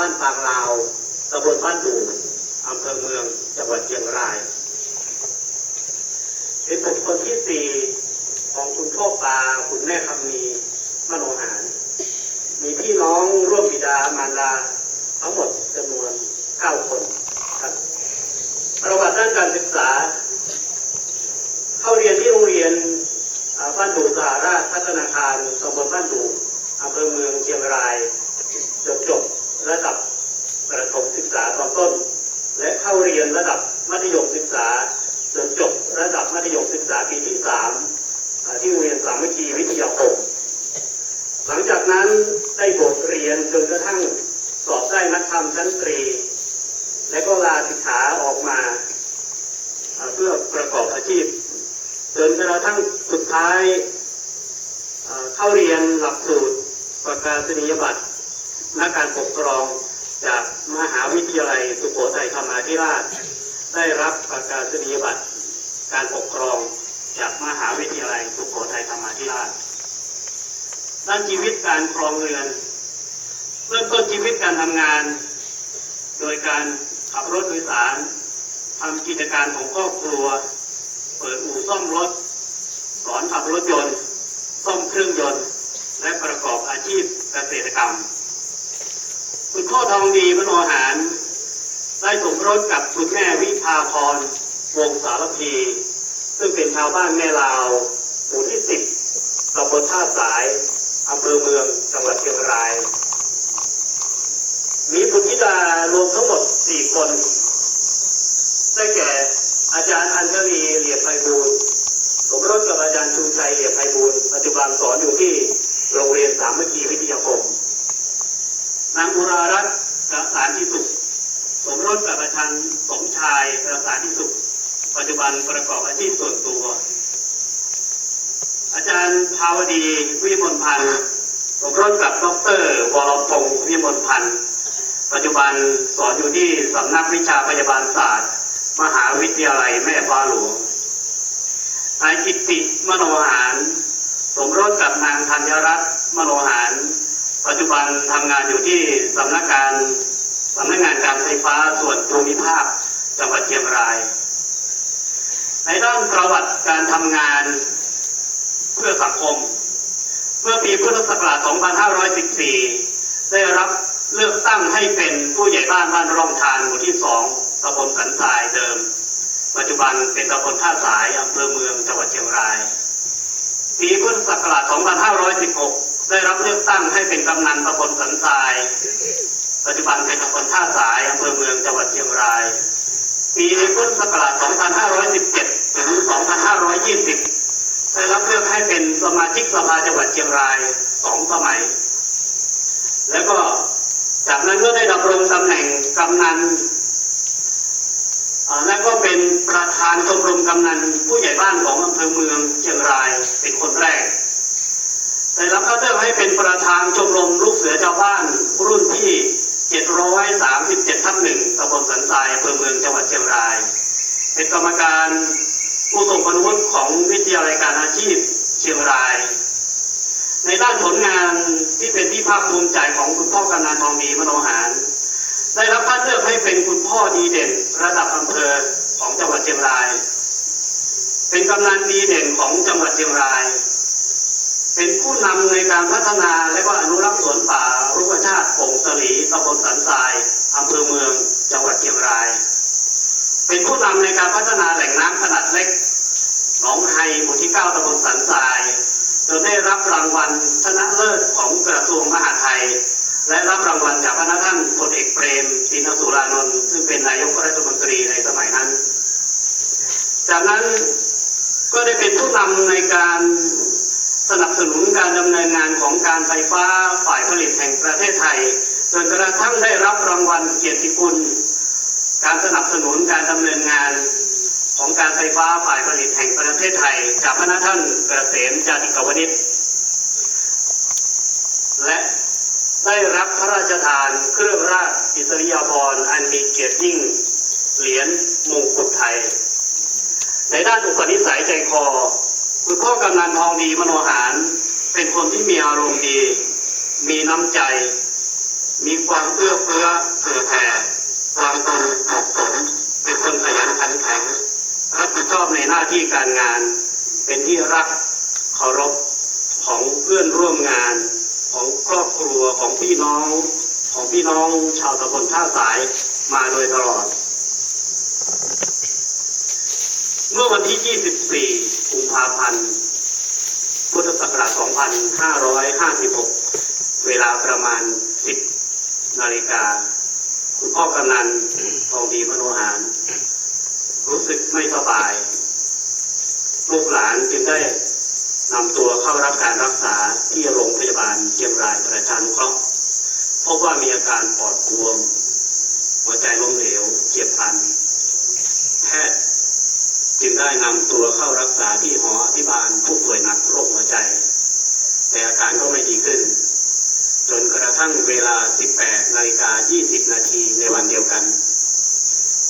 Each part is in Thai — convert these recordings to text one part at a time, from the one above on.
บ้านปางลาวตำบลบ้านดูอำเภอเมืองจังหวัดเชียงรายเป็นบุคคลที่สี่ของคุณพ่อปาคุณแม่คำมีมโนหาร มีพี่น้องร่วมบิดามารดาทั้งหมดจำนวนเก้าคนครับประวัติด้านการศึกษา เข้าเรียนที่โรงเรียนบ้านดูสหราชพัฒนาคารตำบลบ้านดูอำเภอเมืองเชียงราย ระดับประถมศึกษาตอนต้น และเข้าเรียนระดับมัธยมศึกษาจนจบระดับมัธยมศึกษาปีที่สามที่โรงเรียนสามัคคีวิทยาคมหลังจากนั้นได้บทเรียนจนกระทั่งสอบได้นักธรรมชั้นตรี และก็ลาสิกขาออกมา เพื่อประกอบอาชีพ จนกระทั่งสุดท้ายเข้าเรียนหลักสูตรประกาศนียบัตร นักการปกครองจากมหาวิทยาลัยสุโขทัยธรรมาธิราช ได้รับประกาศนียบัตรการปกครองจากมหาวิทยาลัยสุโขทัยธรรมาธิราชด้านชีวิตการครองเรือน เริ่มต้นชีวิตการทำงาน โดยการขับรถโดยสารทำกิจการของครอบครัว เปิดอู่ซ่อมรถ สอนขับรถยนต์ ซ่อมเครื่องยนต์ และประกอบอาชีพเกษตรกรรม คุณพ่อทองดีมโนหาร ได้สมรสกับคุณแม่วิภาพรวงสารพี ซึ่งเป็นชาวบ้านแม่ลาว หมู่ที่สิบตำบลท่าสายอำเภอเมืองจังหวัดเชียงราย มีบุตรธิดารวมทั้งหมดสี่คน ได้แก่อาจารย์อัญชลีเหลียมไพบูลสมรสกับอาจารย์ชูชัยเหลียมไพบูลปัจจุบันสอนอยู่ที่โรงเรียนสามัคคีวิทยาคม นางบุรารัตน์ประสานที่สุข สมรสกับอาจารย์สมชายประสานที่สุข ปัจจุบันประกอบอาชีพส่วนตัว อาจารย์ภาวดีวิมลพันธ์สมรสกับดรวรพงศ์วิมลพันธ์ปัจจุบันสอนอยู่ที่สำนักวิชาพยาบาลศาสตร์ มหาวิทยาลัยแม่ฟ้าหลวงนายกิตติมโนหาร สมรสกับนางธัญรัตน์มโนหาร ปัจจุบันทำงานอยู่ที่สำนักงานสำนักงานการไฟฟ้าส่วนภูมิภาคจังหวัดเชียงราย ในด้านประวัติการทำงานเพื่อสังคม เมื่อปีพุทธศักราช 2514 ได้รับเลือกตั้งให้เป็นผู้ใหญ่บ้านบ้านร่องทานหมู่ที่ 2ตำบลสันทรายเดิม ปัจจุบันเป็นตำบลท่าสายอำเภอเมืองจังหวัดเชียงราย ปีพุทธศักราช 2516 ได้รับเลือกตั้งให้เป็นกำนันตำบลสันทราย ปัจจุบันเป็นตำบลท่าสายอำเภอเมืองจังหวัดเชียงราย ปีพุทธศักราช 2517 ถึง 2520 ได้รับเลือกให้เป็นสมาชิกสภาจังหวัดเชียงรายสองสมัย แล้วก็จากนั้นก็ได้ดำรงตำแหน่งกำนันและก็เป็นประธานชมรมกำนันผู้ใหญ่บ้านของอำเภอเมืองเชียงรายเป็นคนแรก ได้รับคัดเลือกให้เป็นประธานชมรมลูกเสือชาวบ้านรุ่นที่ 737ทับหนึ่งตำบลสันทรายอำเภอเมืองจังหวัดเชียงราย เป็นกรรมการผู้ทรงคุณวุฒิของวิทยาลัยการอาชีพเชียงราย ในด้านผลงานที่เป็นที่ภาคภูมิใจของคุณพ่อกำนันทองมีมโนหาร ได้รับคัดเลือกให้เป็นคุณพ่อดีเด่น ระดับอำเภอของจังหวัดเชียงราย เป็นกำนันดีเด่นของจังหวัดเชียงราย เป็นผู้นำในการพัฒนาและก็อนุรักษ์สวนป่ารุกชาติโป่งสลีตำบลสันทรายอำเภอเมืองจังหวัดเชียงราย เป็นผู้นำในการพัฒนาแหล่งน้ำขนาดเล็กหนองไฮหมู่ที่เก้าตำบลสันทรายจนได้รับรางวัลชนะเลิศของกระทรวงมหาดไทย และรับรางวัลจากพระท่านพลเอกเปรมตินสุรานนท์ซึ่งเป็นนายกรัฐมนตรีในสมัยนั้น จากนั้นก็ได้เป็นผู้นำในการ สนับสนุนการดำเนินงานของการไฟฟ้าฝ่ายผลิตแห่งประเทศไทยจนกระทั่งได้รับรางวัลเกียรติคุณ การสนับสนุนการดำเนินงานของการไฟฟ้าฝ่ายผลิตแห่งประเทศไทย จากพระท่านกระเกษมจาติกวนิชและได้รับพระราชทานเครื่องราชอิสริยาภรณ์อันมีเกียรติยิ่ง เหรียญมงกุฎไทย ในด้านอุปนิสัยใจคอ คุณพ่อกำนันทองดีมโนหาร เป็นคนที่มีอารมณ์ดี มีน้ำใจ มีความเอื้อเฟื้อเผื่อแผ่ความตรงเหมาะสมเป็นคนขยันขันแข็งรับผิดชอบในหน้าที่การงาน เป็นที่รักเคารพของเพื่อนร่วมงานของครอบครัวของพี่น้องของพี่น้องชาวตำบลท่าสายมาโดยตลอด เมื่อวันที่ 24 กุมภาพันธ์ พุทธศักราช 2556 เวลาประมาณ 10 นาฬิกา คุณพ่อกำนันทองดีมโนหาร รู้สึกไม่สบาย ลูกหลานจึงได้นำตัวเข้ารับการรักษาที่โรงพยาบาลเชียงรายประชานุเคราะห์พบว่ามีอาการปอดบวม หัวใจล้มเหลวเฉียบพลัน แพทย์ จึงได้นำตัวเข้ารักษาที่หออภิบาลผู้ป่วยหนักโรคหัวใจ แต่อาการก็ไม่ดีขึ้น จนกระทั่งเวลา 18นาฬิกา20 นาทีในวันเดียวกัน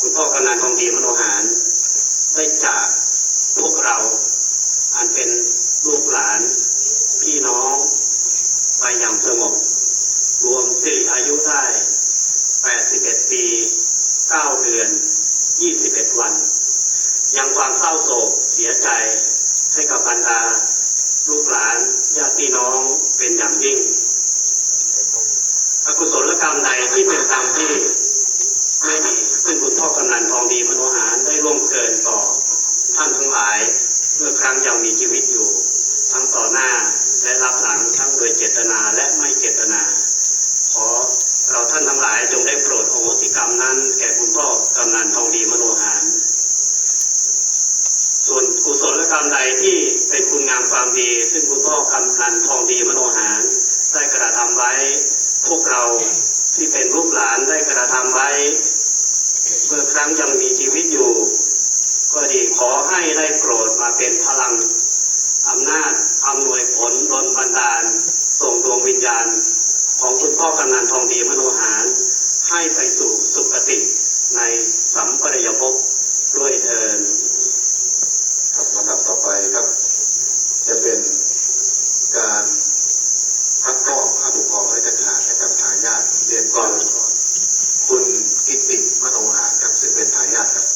คุณพ่อกำนันทองดีมโนหาร ได้จากพวกเรา อันเป็นลูกหลาน พี่น้อง ไปอย่างสงบ รวมสิริอายุได้ 81 ปี 9 เดือน 21 วัน ยังความเศร้าโศกเสียใจให้กับบรรดา ลูกหลานญาติพี่น้องเป็นอย่างยิ่งอกุศลกรรมใดที่เป็นกรรมที่ไม่ดีซึ่งคุณพ่อกำนันทองดีมโนหารได้ร่วมเกินต่อ ท่านทั้งหลายเมื่อครั้งยังมีชีวิตอยู่ ทั้งต่อหน้าและรับหลังทั้งโดยเจตนาและไม่เจตนา ขอเราท่านทั้งหลายจงได้โปรดโอโหสิกรรมนั้น แก่คุณพ่อกำนันทองดีมโนหาร กุศลกรรมใดที่เป็นคุณงามความดี ซึ่งคุณพ่อกำนันทองดีมโนหาร ได้กระทำไว้ พวกเราที่เป็นลูกหลานได้กระทำไว้เมื่อครั้งยังมีชีวิตอยู่ ก็ดีขอให้ได้โปรดมาเป็นพลังอำนาจอำนวยผลดลบันดาล ส่งดวงวิญญาณ ของคุณพ่อกำนันทองดีมโนหาร ให้ไปสู่สุคติในสัมปรายภพด้วยเทิน ครับลำดับต่อไปครับ จะเป็นการพักกองผ้าปกครองราชการให้กับทายาท เรียนก่อน คุณกิติมโนหารครับซึ่งเป็นทายาทครับ